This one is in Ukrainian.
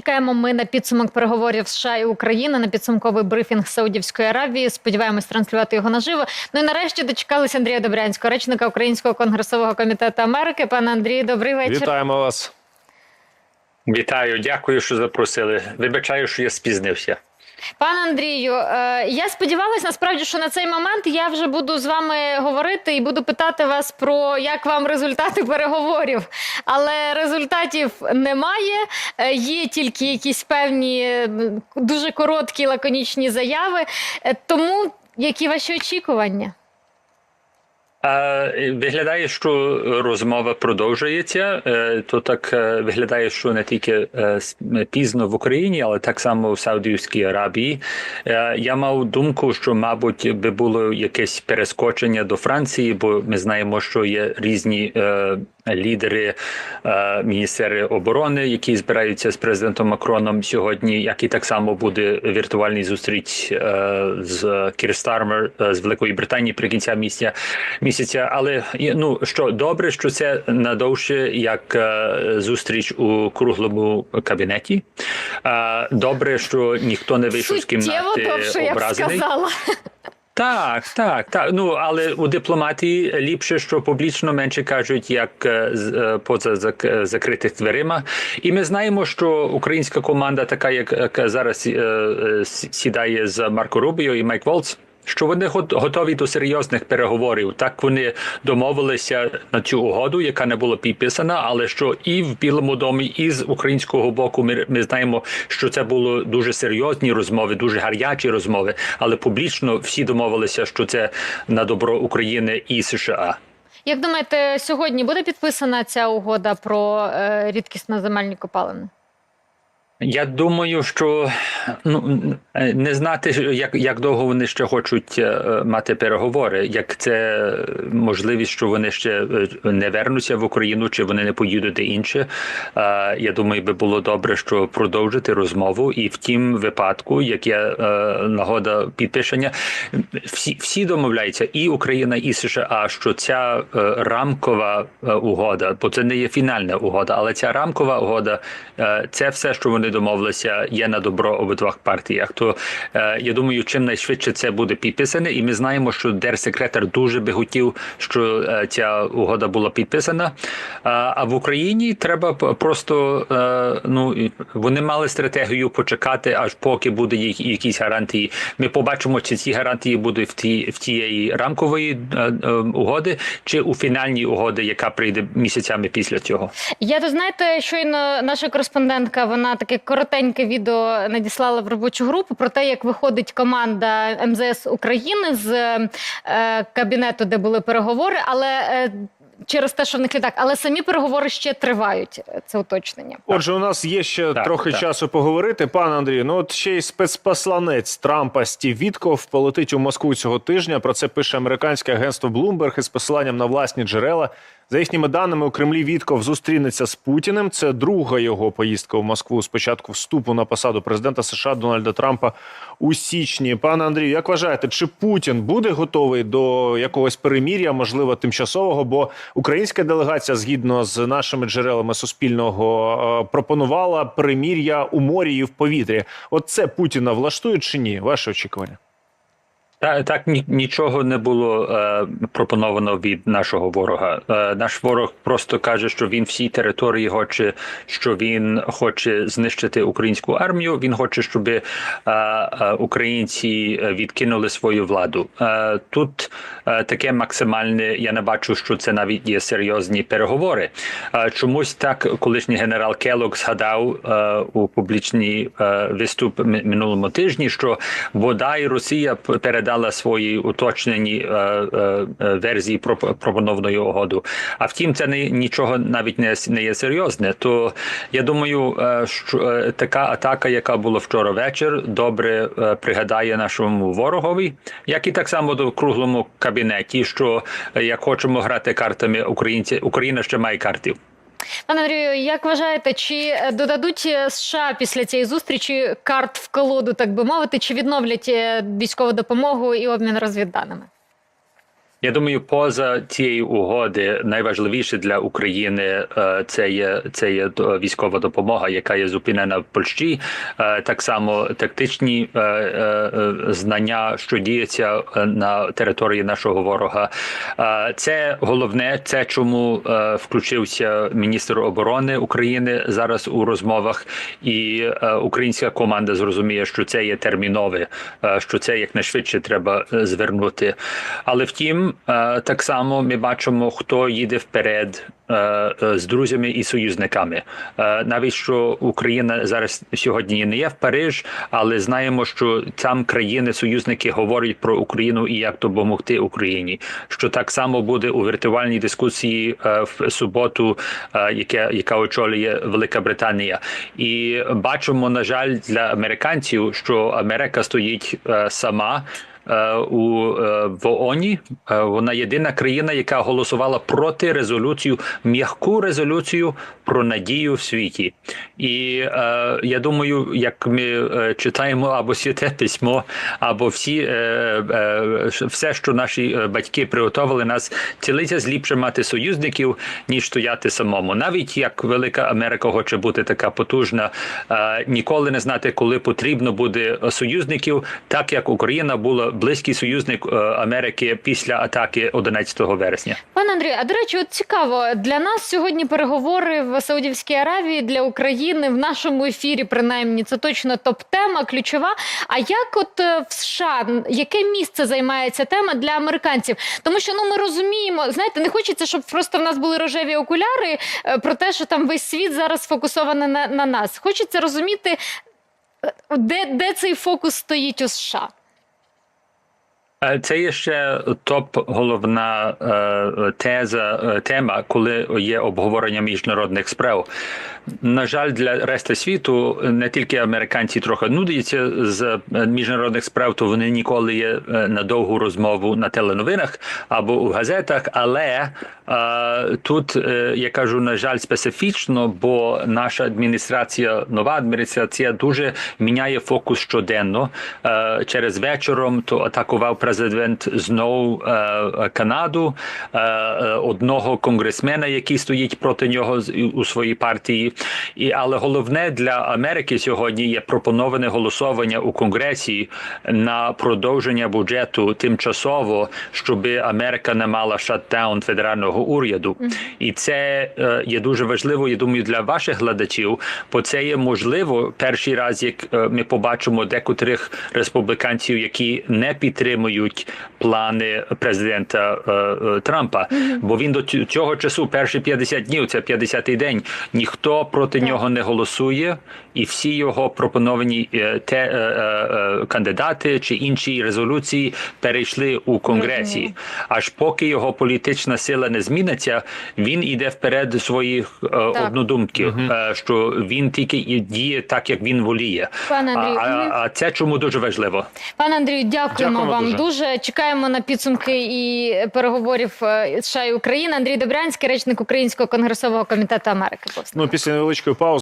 Чекаємо ми на підсумок переговорів США і України на підсумковий брифінг Саудівської Аравії. Сподіваємось транслювати його наживо. Ну і нарешті дочекалися Андрія Добрянського, речника Українського конгресового комітету Америки. Пане Андрію, добрий вечір. Вітаємо вас. Вітаю, дякую, що запросили. Вибачаю, що я спізнився. Пане Андрію, е, я сподівалася насправді, що на цей момент я вже буду з вами говорити і буду питати вас про як вам результати переговорів. Але результатів немає. Е, Є тільки якісь певні дуже короткі лаконічні заяви. Е, Тому які ваші очікування? Е, Виглядає, що розмова продовжується. Е, То так е, виглядає, що не тільки пізно в Україні, але так само в Саудівській Аравії. Е, Я мав думку, що, мабуть, би було якесь перескочення до Франції, бо ми знаємо, що є різні лідери, міністри оборони, які збираються з президентом Макроном сьогодні, як і так само буде віртуальний зустріч з Кір Стармер е, з Великої Британії при кінця місяця. Місяця. Але ну що добре, що це надовше як е, зустріч у круглому кабінеті. Добре, що ніхто не вийшов з кімнати довше, я б образений. сказала. Так, так, так. Ну але у дипломатії ліпше, що публічно менше кажуть, як е, е, поза зак- закритих дверима. І ми знаємо, що українська команда, така як зараз сідає з Марко Рубіо і Майк Волц. Що вони гот- готові до серйозних переговорів. Так вони домовилися на цю угоду, яка не була підписана, але що і в Білому домі, і з українського боку ми, ми знаємо, що це були дуже серйозні розмови, дуже гарячі розмови. Але публічно всі домовилися, що це на добро України і США. Як думаєте, сьогодні буде підписана ця угода про е, рідкісно земельні копалини? Я думаю, що ну не знати, як, як довго вони ще хочуть е, мати переговори, як це можливість, що вони ще е, не вернуться в Україну, чи вони не поїдуть інше. Е, Я думаю, би було добре, що продовжити розмову, і в тім випадку, як є нагода підпишення, всі, всі домовляються, і Україна, і США, що ця рамкова угода, бо це не є фінальна угода, але ця рамкова угода, це все, що вони домовилися, є на добро обидвох партіях. То е, я думаю, чим найшвидше це буде підписане, і ми знаємо, що держсекретар дуже би хотів, що е, ця угода була підписана. А, а в Україні треба просто е, ну вони мали стратегію почекати, аж поки буде їх якісь гарантії. Ми побачимо, чи ці гарантії будуть в ті в тієї рамкової е, е, угоди, чи у фінальній угоди, яка прийде місяцями після цього. Я то знаєте, щойно наша кореспондентка вона таке коротеньке відео надіслала в робочу групу про те, як виходить команда МЗС України з е, кабінету, де були переговори, але е, через те, що в них літак, але самі переговори ще тривають. Це уточнення. Отже, у нас є ще Так, трохи так. часу поговорити. Пане Андрію, ну от ще й спецпосланець Трампа Стів Вітков полетить у Москву цього тижня. Про це пише американське агентство Bloomberg із посиланням на власні джерела. За їхніми даними, у Кремлі Вітков зустрінеться з Путіним. Це друга його поїздка в Москву з початку вступу на посаду президента США Дональда Трампа у січні. Пане Андрію, як вважаєте, чи Путін буде готовий до якогось перемір'я, можливо, тимчасового? Бо українська делегація, згідно з нашими джерелами Суспільного, е, пропонувала перемір'я у морі і в повітрі. От це Путіна влаштує чи ні? Ваше очікування? Та так нічого не було е, пропоновано від нашого ворога. Е, наш ворог просто каже, що він всі території хоче, що він хоче знищити українську армію. Він хоче, щоб е, е, українці відкинули свою владу. Е, тут е, таке максимальне. Я не бачу, що це навіть є серйозні переговори. Е, чомусь так колишній генерал Келок згадав е, у публічній е, виступ минулому тижні, що бодай Росія п- передала свої уточнені е, е, е, версії про пропонованої угоду. А втім, це не нічого навіть не, не є серйозне. То я думаю, е, що е, така атака, яка була вчора вечір, добре пригадає нашому ворогові, як і так само до круглому кабінеті, що як хочемо грати картами українці, Україна ще має картів. Пане Андрію, як вважаєте, чи е, додадуть е, США після цієї зустрічі карт в колоду, так би мовити, чи відновлять е, військову допомогу і обмін розвідданими? Я думаю, поза цієї угоди найважливіше для України е, це є це є е, військова допомога, яка є зупинена в Польщі. Е, Так само тактичні знання, що діється на території нашого ворога. Це головне, це чому включився міністр оборони України зараз у розмовах, і українська команда зрозуміє, що це є термінове, що це якнайшвидше треба звернути. Але втім, так само ми бачимо, хто їде вперед. е, е, З друзями і союзниками, Е, навіть що Україна зараз сьогодні не є в Париж, але знаємо, що там країни-союзники говорять про Україну і як допомогти Україні. Що так само буде у віртуальній дискусії в суботу, яке яка очолює Велика Британія, і бачимо, на жаль, для американців, що Америка стоїть сама. Е, У е, в ООНі Е, вона єдина країна, яка голосувала проти резолюцію, м'яку резолюцію про надію в світі. І я думаю, як ми читаємо або святе письмо, або всі все, що наші батьки приготували нас, цілиться зліпше мати союзників, ніж стояти самому. Навіть як Велика Америка хоче бути така потужна, ніколи не знати, коли потрібно буде союзників, так як Україна була близький союзник е, Америки після атаки 11 вересня. Пане Андрію, а до речі, от цікаво для нас сьогодні переговори в Саудівській Аравії для України в нашому ефірі, принаймні, це точно топ-тема, ключова. А як от е, в США яке місце займає ця тема для американців? Тому що ну ми розуміємо, знаєте, не хочеться, щоб просто в нас були рожеві окуляри е, про те, що там весь світ зараз сфокусований на, на нас. Хочеться розуміти, де, де цей фокус стоїть у США. Е, Це є ще топ головна е, теза, е, тема, коли є обговорення міжнародних справ. На жаль, для решти світу не тільки американці трохи нудяться з міжнародних справ, то вони ніколи є на довгу розмову на теленовинах або у газетах. Але тут я кажу, на жаль, специфічно, бо наша адміністрація, нова адміністрація, дуже міняє фокус щоденно. Через вечором то атакував президент знову е, Канаду, е, е, одного конгресмена, який стоїть проти нього у своїй партії. І але головне для Америки сьогодні є пропоноване голосування у Конгресі на продовження бюджету тимчасово, щоб Америка не мала шатдаун федерального уряду. І це е, є дуже важливо. Я думаю, для ваших глядачів, бо це є можливо перший раз, як ми побачимо декотрих республіканців, які не підтримують плани президента е, е, Трампа. Бо він до цього часу перші 50 днів, це 50-й день, ніхто проти Так. нього не голосує, і всі його пропоновані е, те, е, е, е, кандидати чи інші резолюції перейшли у конгресі. Аж поки його політична сила не зміниться, він іде вперед своїх е, однодумків, е, що він тільки і діє так, як він воліє. Пане А, Андрію, а, а це чому дуже важливо? Пане Андрію, дякуємо, Дякуємо вам дуже. Дуже. Чекаємо на підсумки і переговорів е, США і України. Андрій Добрянський, речник Українського конгресового комітету Америки. Ну, після невеличкої паузи.